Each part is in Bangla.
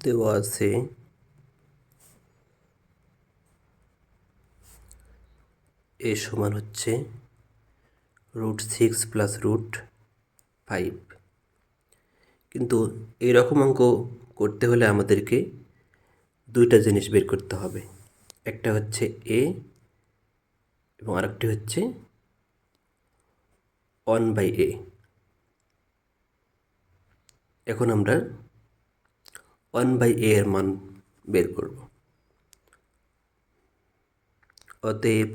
দেওয়া আছে। এ সমান হচ্ছে root six plus root five কিন্তু এইরকম অঙ্ক করতে হলে আমাদেরকে দুইটা জিনিস বের করতে হবে। একটা হচ্ছে এ এবং আরেকটি হচ্ছে ওয়ান বাই এ এখন আমরা ওয়ান বাই এ এর মান বের করব। অতএব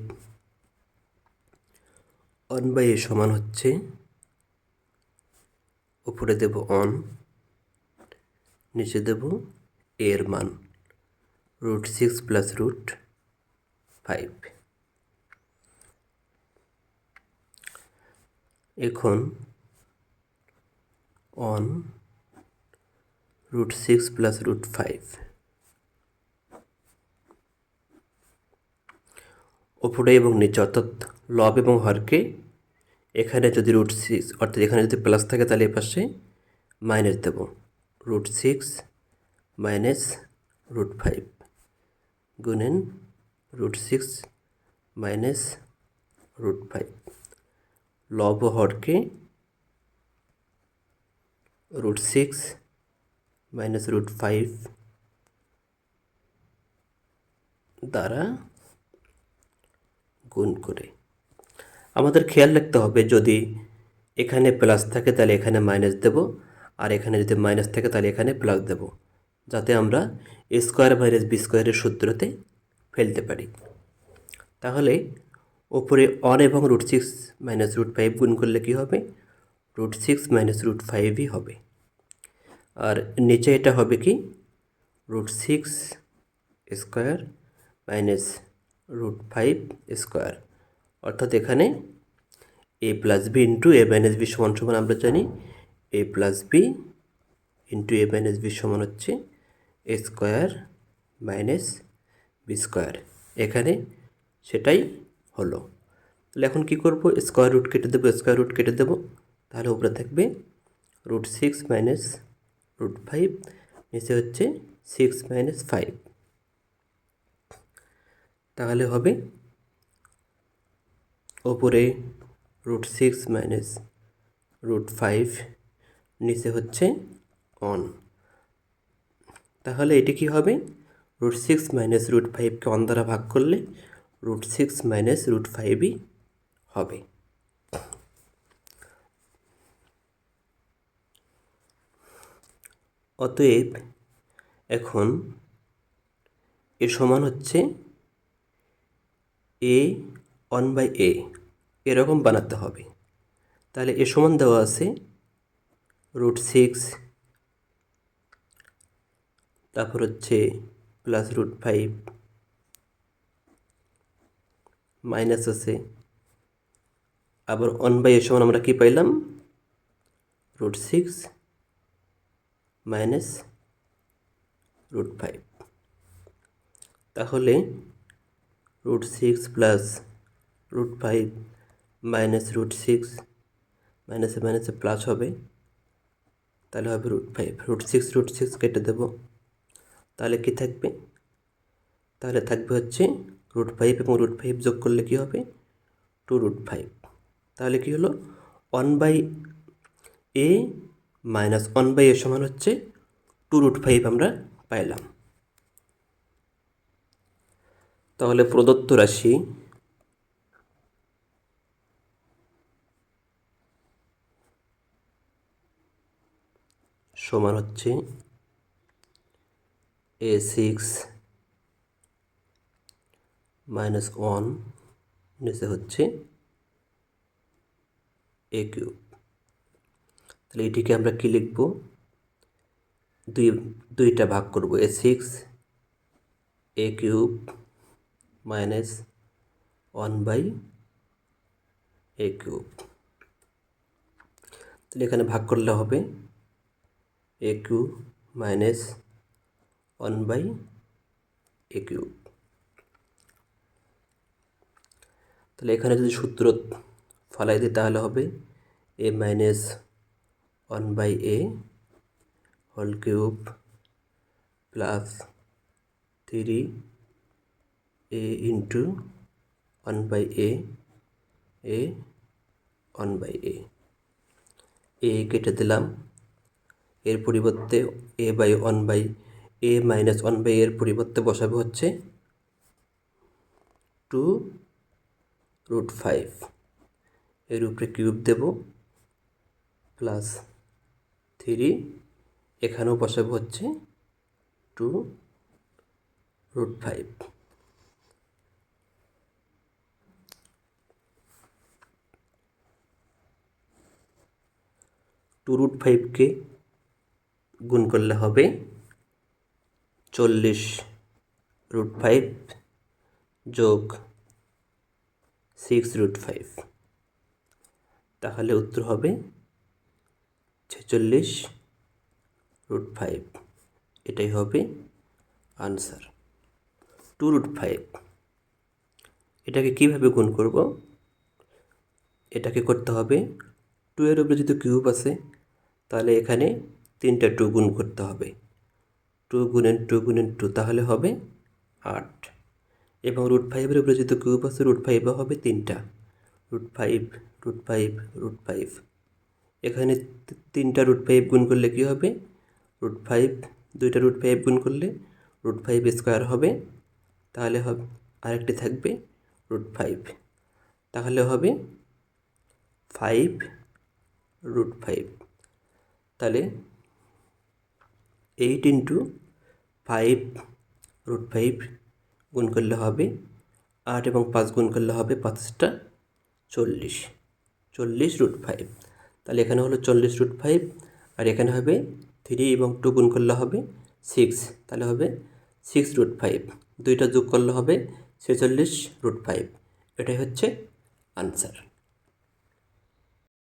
ওয়ান বাই এ সমান হচ্ছে, উপরে দেব অন নিচে দেব এর মান, root six plus root five. এখন one root six plus root five ওপরে এবং নিচে অর্থাৎ লব এবং হরকে এখানে যদি রুট সিক্স অর্থাৎ এখানে যদি প্লাস থাকে তাহলে এ পাশে মাইনাস দেব। Root six minus root five গুণেন root six minus root five লব হরকে root six minus root five দ্বারা গুণ করে। আমাদের খেয়াল রাখতে হবে যদি এখানে প্লাস থাকে তাহলে এখানে মাইনাস দেব, আর এখানে যদি মাইনাস থাকে তাহলে এখানে প্লাস দেব, যাতে আমরা স্কোয়ার মাইনাস বি স্কোয়ারের সূত্রতে ফেলতে পারি। তাহলে ওপরে অন এবং root six minus root five গুণ করলে কী হবে? রুট সিক্স মাইনাস রুট ফাইভই হবে। আর নিচে এটা হবে কি? Root six square minus root five square অর্থাৎ এখানে A plus B into A minus B সমান সমান আমরা জানি A plus B into A minus B সমান হচ্ছে A square minus B square এখানে সেটাই হলো। তাহলে এখন কী করব? স্কোয়ার রুট কেটে দেবো স্কোয়ার রুট কেটে দেবো। তাহলে উপরে থাকবে root six minus root five, নিচে হচ্ছে সিক্স মাইনাস ফাইভ। তাহলে হবে ওপরে root six minus root five, নিচে হচ্ছে অন তাহলে এটি কি হবে? রুট সিক্স মাইনাস রুট ফাইভকে অন দ্বারা ভাগ করলে রুট সিক্স মাইনাস রুট ফাইভই হবে। অতএব এখন এর সমান হচ্ছে এ ওয়ান বাই এ এরকম বানাতে হবে। তাহলে এ সমান দেওয়া আছে রুট সিক্স তারপর হচ্ছে প্লাস রুট ফাইভ মাইনাস আছে। আবার ওয়ান বাই এ সমান আমরা কী পাইলাম? Root six minus root five. তাহলে root six plus root five minus root six মাইনাসে মাইনাসে প্লাস হবে, তাহলে হবে root five. Root six root six কেটে দেব, তাহলে কি থাকবে? তাহলে থাকবে হচ্ছে রুট ফাইভ এবং রুট ফাইভ যোগ করলে কী হবে? Two root five. তাহলে কী হলো? One by A minus one by A সমান হচ্ছে টু রুট ফাইভ আমরা পাইলাম। তাহলে প্রদত্ত রাশি সমান হচ্ছে এ সিক্স মাইনাস ওয়ান নিচে হচ্ছে এ কিউব। তাহলে এটিকে আমরা কী লিখব? দুই, দুইটা ভাগ করব। A six A cube minus one by A cube. তাহলে এখানে ভাগ করলে হবে A cube minus one by A cube. তাহলে এখানে যদি সূত্র ফালাই দিই তাহলে হবে A minus one by A whole cube plus three A into one by A A one by A. A কেটে দিলাম। এর পরিবর্তে A by one by A minus one by এর পরিবর্তে বসাবে হচ্ছে টু রুট ফাইভ। এর উপরে কিউব দেব প্লাস থ্রি এখানেও বসাবো হচ্ছে two root five two root ফাইভকে গুণ করলে হবে চল্লিশ রুট ফাইভ যোগ সিক্স রুট ফাইভ তাহলে উত্তর হবে ছেচল্লিশ রুট ফাইভ এটাই হবে আনসার টু রুট ফাইভ এটাকে কীভাবে গুণ করব? এটাকে করতে হবে টু এর উপরে যদি কিউব আছে, তাহলে এখানে তিনটা টু গুণ করতে হবে। টু গুণেন টু গুণেন টু তাহলে হবে আট। এবং রুট ফাইভের উপরে যদি কিউব আছে রুট ফাইভও হবে তিনটা। Root five root five root five এখানে তিনটা রুট ফাইভ গুণ করলে কী হবে? রুট ফাইভ দুইটা রুট ফাইভ গুণ করলে রুট ফাইভ স্কোয়ার হবে। তাহলে হবে, আরেকটি থাকবে রুট ফাইভ তাহলে হবে ফাইভ রুট ফাইভ তাহলে eight into five root five গুণ করলে হবে আট এবং পাঁচ গুণ করলে হবে পাঁচটা চল্লিশ। চল্লিশ রুট ফাইভ তাহলে এখানে হলো চল্লিশ রুট ফাইভ আর এখানে হবে থ্রি এবং টু গুণ করলে হবে সিক্স তাহলে হবে সিক্স রুট ফাইভ দুইটা যোগ করলে হবে ছেচল্লিশ রুট ফাইভ এটাই হচ্ছে আনসার